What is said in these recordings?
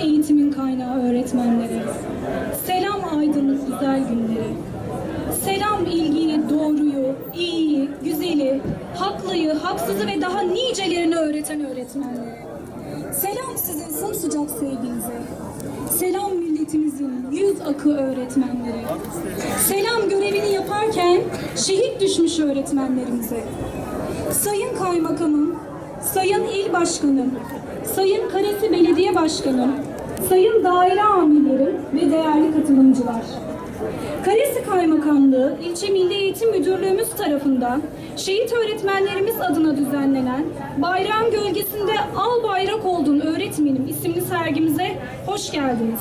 eğitimin kaynağı öğretmenlere. Selam aydınlık güzel günlere. Selam ilgiyi, doğruyu, iyiyi, güzeli, haklıyı, haksızı ve daha nicelerini öğreten öğretmenlere. Selam sizin sımsıcak sevginize. Selam milletimizin yüz akı öğretmenlere. Selam görevini yaparken şehit düşmüş öğretmenlerimize. Sayın Kaymakamım, Sayın İl Başkanım, Sayın Karesi Belediye Başkanım, Sayın Daire Amirlerim ve değerli katılımcılar. Karesi Kaymakamlığı, İlçe Milli Eğitim Müdürlüğümüz tarafından şehit öğretmenlerimiz adına düzenlenen Bayrağın Gölgesinde Al Bayrak Oldun Öğretmenim isimli sergimize hoş geldiniz.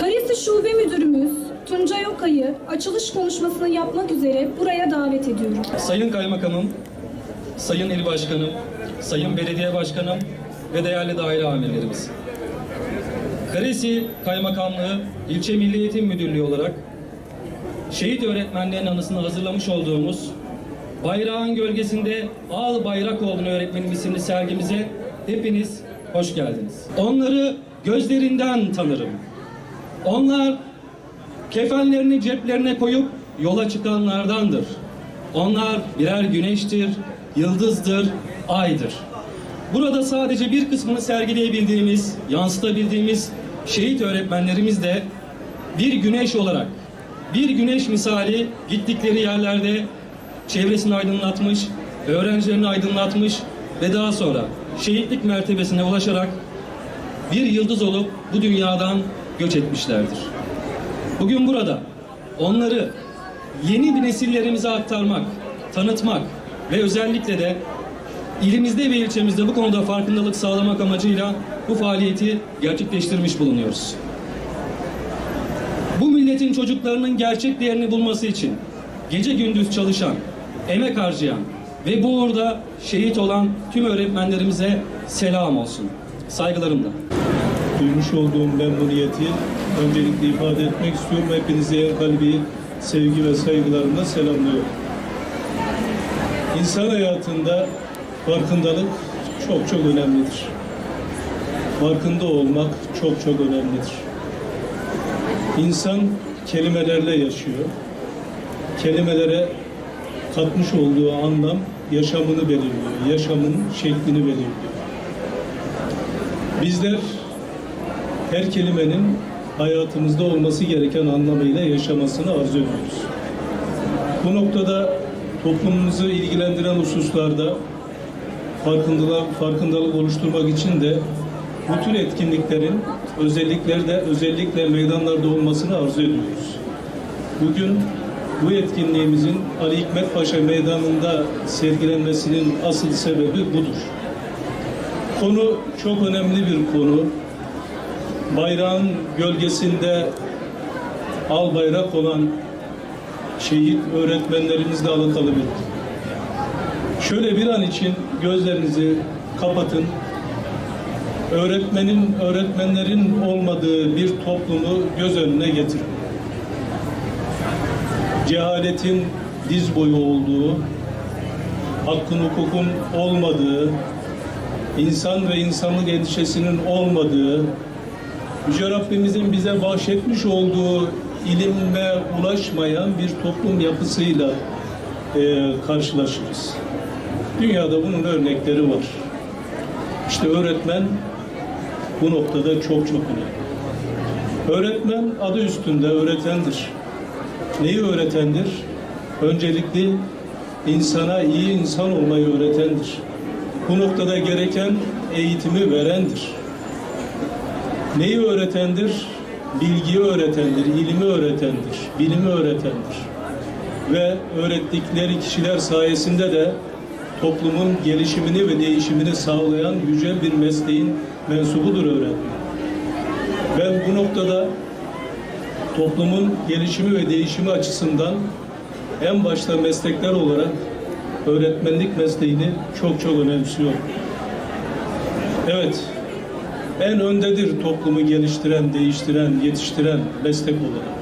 Karesi Şube Müdürümüz Tuncay Okay'ı açılış konuşmasını yapmak üzere buraya davet ediyorum. Sayın Kaymakamım, Sayın İl Başkanım, Sayın Belediye Başkanım ve değerli daire amirlerimiz. Karesi Kaymakamlığı İlçe Milli Eğitim Müdürlüğü olarak şehit öğretmenlerin anısını hazırlamış olduğumuz Bayrağın Gölgesinde Al Bayrak Oldun Öğretmenim isimli sergimize hepiniz hoş geldiniz. Onları gözlerinden tanırım. Onlar kefenlerini ceplerine koyup yola çıkanlardandır. Onlar birer güneştir, yıldızdır, aydır. Burada sadece bir kısmını sergileyebildiğimiz, yansıtabildiğimiz şehit öğretmenlerimiz de bir güneş olarak, bir güneş misali gittikleri yerlerde çevresini aydınlatmış, öğrencilerini aydınlatmış ve daha sonra şehitlik mertebesine ulaşarak bir yıldız olup bu dünyadan göç etmişlerdir. Bugün burada onları yeni bir nesillerimize aktarmak, tanıtmak ve özellikle de ilimizde ve ilçemizde bu konuda farkındalık sağlamak amacıyla bu faaliyeti gerçekleştirmiş bulunuyoruz. Bu milletin çocuklarının gerçek değerini bulması için gece gündüz çalışan, emek harcayan ve bu uğurda şehit olan tüm öğretmenlerimize selam olsun. Saygılarımla. duymuş olduğum memnuniyeti öncelikle ifade etmek istiyorum. Hepinize en kalbi sevgi ve saygılarımla selamlıyorum. İnsan hayatında farkındalık çok çok önemlidir. Farkında olmak çok çok önemlidir. İnsan kelimelerle yaşıyor. Kelimelere katmış olduğu anlam yaşamını belirliyor. Yaşamın şeklini belirliyor. Bizler her kelimenin hayatımızda olması gereken anlamıyla yaşamasını arzu ediyoruz. Bu noktada toplumumuzu ilgilendiren hususlarda farkındalık, farkındalık oluşturmak için de bu tür etkinliklerin özellikleri de özellikle meydanlarda olmasını arzu ediyoruz. Bugün bu etkinliğimizin Ali Hikmet Paşa Meydanı'nda sergilenmesinin asıl sebebi budur. Konu çok önemli bir konu. Bayrağın gölgesinde al bayrak olan şehit öğretmenlerimizle alakalı bir. Şöyle bir an için gözlerinizi kapatın. Öğretmenin, öğretmenlerin olmadığı bir toplumu göz önüne getirin. Cehaletin diz boyu olduğu, hakkın hukukun olmadığı, insan ve insanlık endişesinin olmadığı, Yüce Rabbimizin bize bahşetmiş olduğu ilimle ulaşmayan bir toplum yapısıyla e, karşılaşırız. Dünyada bunun örnekleri var. İşte öğretmen bu noktada çok çok önemli. Öğretmen adı üstünde öğretendir. Neyi öğretendir? Öncelikli insana iyi insan olmayı öğretendir. Bu noktada gereken eğitimi verendir. Neyi öğretendir? Bilgiyi öğretendir, ilmi öğretendir, bilimi öğretendir. Ve öğrettikleri kişiler sayesinde de toplumun gelişimini ve değişimini sağlayan yüce bir mesleğin mensubudur öğretmen. Ben bu noktada toplumun gelişimi ve değişimi açısından en başta meslekler olarak öğretmenlik mesleğini çok çok önemsiyorum. Evet, en öndedir toplumu geliştiren, değiştiren, yetiştiren meslek olarak.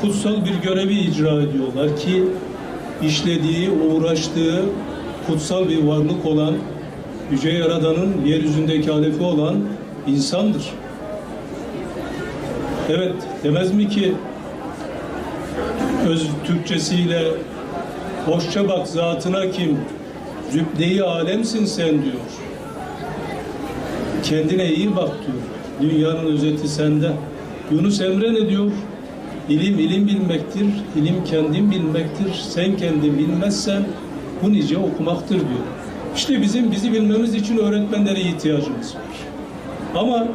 Kutsal bir görevi icra ediyorlar ki işlediği, uğraştığı kutsal bir varlık olan Yüce Yaradan'ın yeryüzündeki halefi olan insandır. Evet, demez mi ki öz Türkçesiyle hoşça bak zatına kim, zübde-i alemsin sen diyor. Kendine iyi bak diyor. Dünyanın özeti sende. Yunus Emre ne diyor? İlim ilim bilmektir, ilim kendin bilmektir. Sen kendin bilmezsen bu nice okumaktır diyor. İşte bizim bizi bilmemiz için öğretmenlere ihtiyacımız var. Ama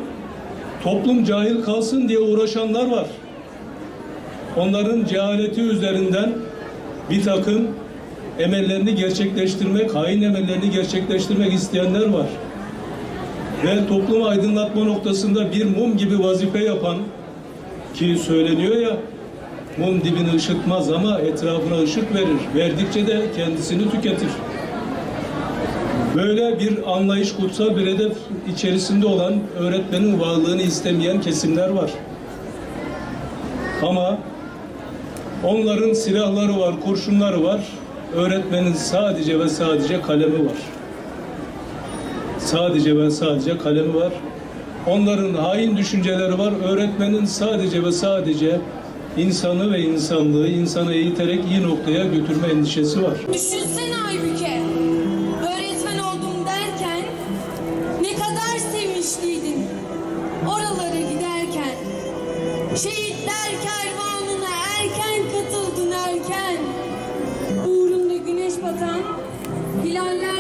toplum cahil kalsın diye uğraşanlar var. Onların cehaleti üzerinden bir takım emellerini gerçekleştirmek, hain emellerini gerçekleştirmek isteyenler var. Ve toplumu aydınlatma noktasında bir mum gibi vazife yapan ki söyleniyor ya mum dibini ışıtmaz ama etrafına ışık verir. Verdikçe de kendisini tüketir. Böyle bir anlayış, kutsal bir hedef içerisinde olan öğretmenin varlığını istemeyen kesimler var. Ama onların silahları var, kurşunları var. Öğretmenin sadece ve sadece kalemi var. Sadece ve sadece kalemi var. Onların hain düşünceleri var. Öğretmenin sadece ve sadece insanı ve insanlığı insana eğiterek iyi noktaya götürme endişesi var. Düşünsene Aybüke. Öğretmen oldum derken ne kadar sevinçliydin. Oralara giderken. Şehitler kervanına erken katıldın erken. Uğrunda güneş batan hilaller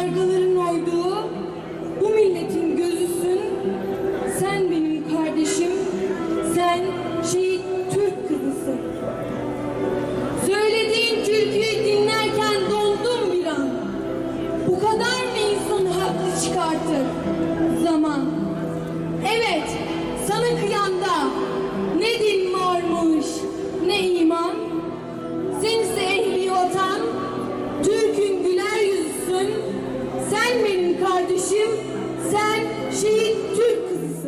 Kargaların oyduğu bu milletin gözüsün. Sen benim kardeşim, sen şehit Türk kızısın. Söylediğin türküyü dinlerken dondum bir an. Bu kadar mı insanı haklı çıkartır zaman? Evet, sana kıyanda ne din varmış, ne iman. Sen benim kardeşim, sen şehit Türk kızısın.